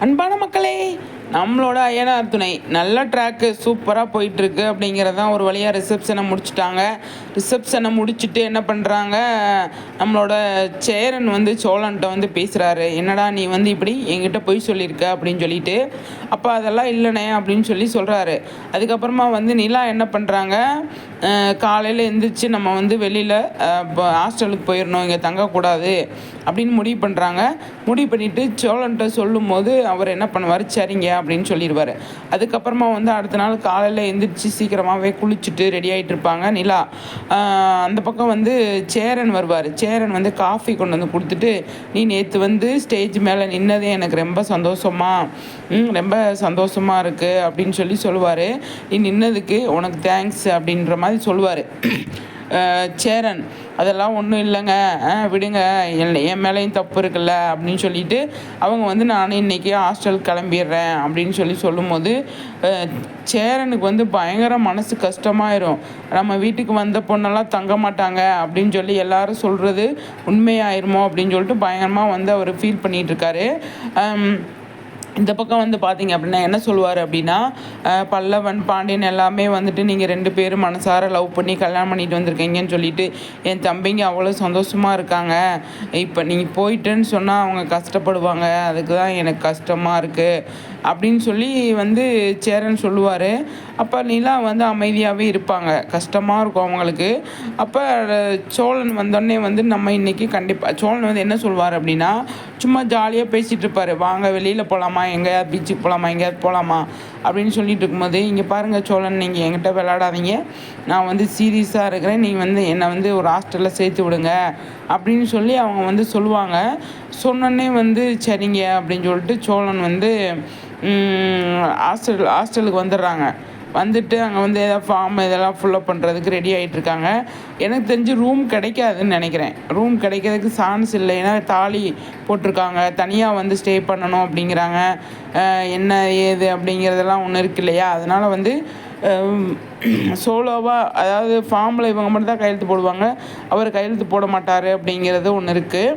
அன்பான மக்களே நம்மளோட அய்யனார் துணை. நல்ல ட்ராக்கு சூப்பராக போயிட்டுருக்கு அப்படிங்கிறதான் ஒரு வழியாக ரிசப்ஷனை முடிச்சிட்டாங்க. ரிசப்ஷனை முடிச்சுட்டு என்ன பண்ணுறாங்க நம்மளோட சேரன் வந்து சோழன்ட்ட வந்து பேசுகிறாரு என்னடா நீ வந்து இப்படி என்கிட்ட பொய் சொல்லியிருக்க அப்படின்னு சொல்லிட்டு அப்போ அதெல்லாம் இல்லைண்ணே அப்படின்னு சொல்லி சொல்கிறாரு அதுக்கப்புறமா வந்து நிலா என்ன பண்ணுறாங்க காலையில் எழுந்திரிச்சு நம்ம வந்து வெளியில் ஹாஸ்டலுக்கு போயிடணும் இங்கே தங்கக்கூடாது அப்படின்னு முடிவு பண்ணுறாங்க முடிவு பண்ணிவிட்டு சோழன்ட்ட சொல்லும்போது அவர் என்ன பண்ணுவார்? சரிங்க அப்படின்னு சொல்லிடுவார். அதுக்கப்புறமா வந்து அடுத்த நாள் காலையில் எழுந்திரிச்சு சீக்கிரமாகவே குளிச்சுட்டு ரெடி ஆகிட்டு இருப்பாங்க. நிலா அந்த பக்கம் வந்து சேரன் வருவார். சேரன் வந்து காஃபி கொண்டு வந்து கொடுத்துட்டு நீ நேற்று வந்து ஸ்டேஜ் மேலே நின்னதே எனக்கு ரொம்ப சந்தோஷமா ரொம்ப சந்தோஷமாக இருக்குது அப்படின்னு சொல்லி சொல்லுவார். நீ நின்னதுக்கு உனக்கு தேங்க்ஸ் அப்படின்ற மாதிரி சொல்லுவார். சேரன் அதெல்லாம் ஒன்றும் இல்லைங்க. விடுங்க என் என் மேலேயும் தப்பு இருக்குல்ல அப்படின்னு சொல்லிட்டு அவங்க வந்து நான் இன்றைக்கி ஹாஸ்டல் கிளம்பிடுறேன் அப்படின்னு சொல்லி சொல்லும்போது சேரனுக்கு வந்து பயங்கர மனசு கஷ்டமாயிரும். நம்ம வீட்டுக்கு வந்த பொண்ணெல்லாம் தங்க மாட்டாங்க அப்படின்னு சொல்லி எல்லாரும் சொல்கிறது உண்மையாயிருமோ அப்படின்னு சொல்லிட்டு பயங்கரமாக வந்து அவர் ஃபீல் பண்ணிகிட்ருக்காரு இந்த பக்கம் வந்து பார்த்தீங்க அப்படின்னா என்ன சொல்லுவார் அப்படின்னா பல்லவன் பாண்டியன் எல்லாமே வந்துட்டு நீங்கள் ரெண்டு பேரும் மனசார லவ் பண்ணி கல்யாணம் பண்ணிட்டு வந்திருக்கீங்கன்னு சொல்லிட்டு என் தம்பிங்க அவ்வளோ சந்தோஷமாக இருக்காங்க. இப்போ நீங்கள் போயிட்டுன்னு சொன்னால் அவங்க கஷ்டப்படுவாங்க. அதுக்கு தான் எனக்கு கஷ்டமாக இருக்குது அப்படின்னு சொல்லி வந்து சேரன் சொல்லுவார். அப்போ நிலா வந்து அமைதியாகவே இருப்பாங்க. கஷ்டமாக இருக்கும் அவங்களுக்கு. அப்போ சோழன் வந்தோடனே வந்து நம்ம இன்றைக்கி கண்டிப்பாக சோழன் வந்து என்ன சொல்வார் அப்படின்னா சும்மா ஜாலியாக பேசிகிட்டு இருப்பார். வாங்க வெளியில் போகலாமா எங்கேயாவது பீச்சுக்கு போகலாமா எங்கேயாவது போகலாமா அப்படின்னு சொல்லிட்டு இருக்கும்போது இங்கே பாருங்கள் சோழன் நீங்கள் என்கிட்ட விளையாடாதீங்க. நான் வந்து சீரியஸாக இருக்கிறேன். நீங்கள் வந்து என்னை வந்து ஒரு ஹாஸ்டலில் சேர்த்து விடுங்க. அப்படின்னு சொல்லி அவங்க வந்து சொல்லுவாங்க. சொன்னோன்னே வந்து சரிங்க அப்படின்னு சொல்லிட்டு சோழன் வந்து ஹாஸ்டல் ஹாஸ்டலுக்கு வந்துடுறாங்க. வந்துட்டு அங்கே வந்து எதாவது ஃபார்ம் இதெல்லாம் ஃபுல்லப் பண்ணுறதுக்கு ரெடி ஆகிட்டுருக்காங்க எனக்கு தெரிஞ்சு ரூம் கிடைக்காதுன்னு நினைக்கிறேன். ரூம் கிடைக்கிறதுக்கு சான்ஸ் இல்லை. ஏன்னா தாலி போட்டிருக்காங்க. தனியாக வந்து ஸ்டே பண்ணணும் அப்படிங்கிறாங்க. என்ன ஏது அப்படிங்கிறதெல்லாம் ஒன்று இருக்கு இல்லையா? அதனால் வந்து சோலோவாக அதாவது ஃபார்மில் இவங்க மட்டும் தான் கையெழுத்து போடுவாங்க. அவர் கையெழுத்து போட மாட்டார் அப்படிங்கிறது ஒன்று இருக்குது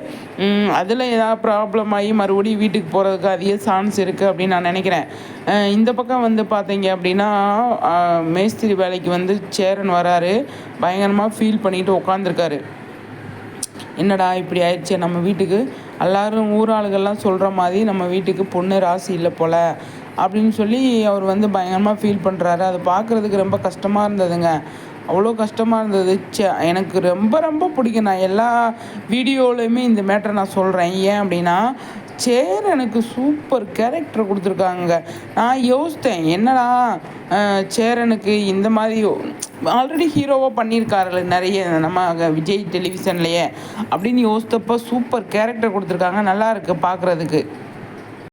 அதில் ஏதாவது ப்ராப்ளம் ஆகி மறுபடியும் வீட்டுக்கு போகிறதுக்கு அதிக சான்ஸ் இருக்குது அப்படின்னு நான் நினைக்கிறேன். இந்த பக்கம் வந்து பார்த்தீங்க அப்படின்னா மேஸ்திரி வேலைக்கு வந்து சேரன் வராரு. பயங்கரமாக ஃபீல் பண்ணிட்டு உட்காந்துருக்காரு என்னடா இப்படி ஆயிடுச்சு நம்ம வீட்டுக்கு? எல்லாரும் ஊராளுகள்லாம் சொல்கிற மாதிரி நம்ம வீட்டுக்கு பொண்ணு ராசி இல்லை போல். அப்படின்னு சொல்லி அவர் வந்து பயங்கரமாக ஃபீல் பண்ணுறாரு அதை பார்க்குறதுக்கு ரொம்ப கஷ்டமாக இருந்ததுங்க. அவ்வளோ கஷ்டமாக இருந்தது. சே எனக்கு ரொம்ப ரொம்ப பிடிக்கும். நான் எல்லா வீடியோலையுமே இந்த மேட்டரை நான் சொல்கிறேன் ஏன் அப்படின்னா சேரனுக்கு சூப்பர் கேரக்டர் கொடுத்துருக்காங்க நான் யோசித்தேன் என்னடா சேரனுக்கு இந்த மாதிரி ஆல்ரெடி ஹீரோவாக பண்ணியிருக்காருல்ல நிறைய நம்ம விஜய் டெலிவிஷன்லையே அப்படின்னு யோசித்தப்போ சூப்பர் கேரக்டர் கொடுத்துருக்காங்க. நல்லா இருக்குது பார்க்குறதுக்கு.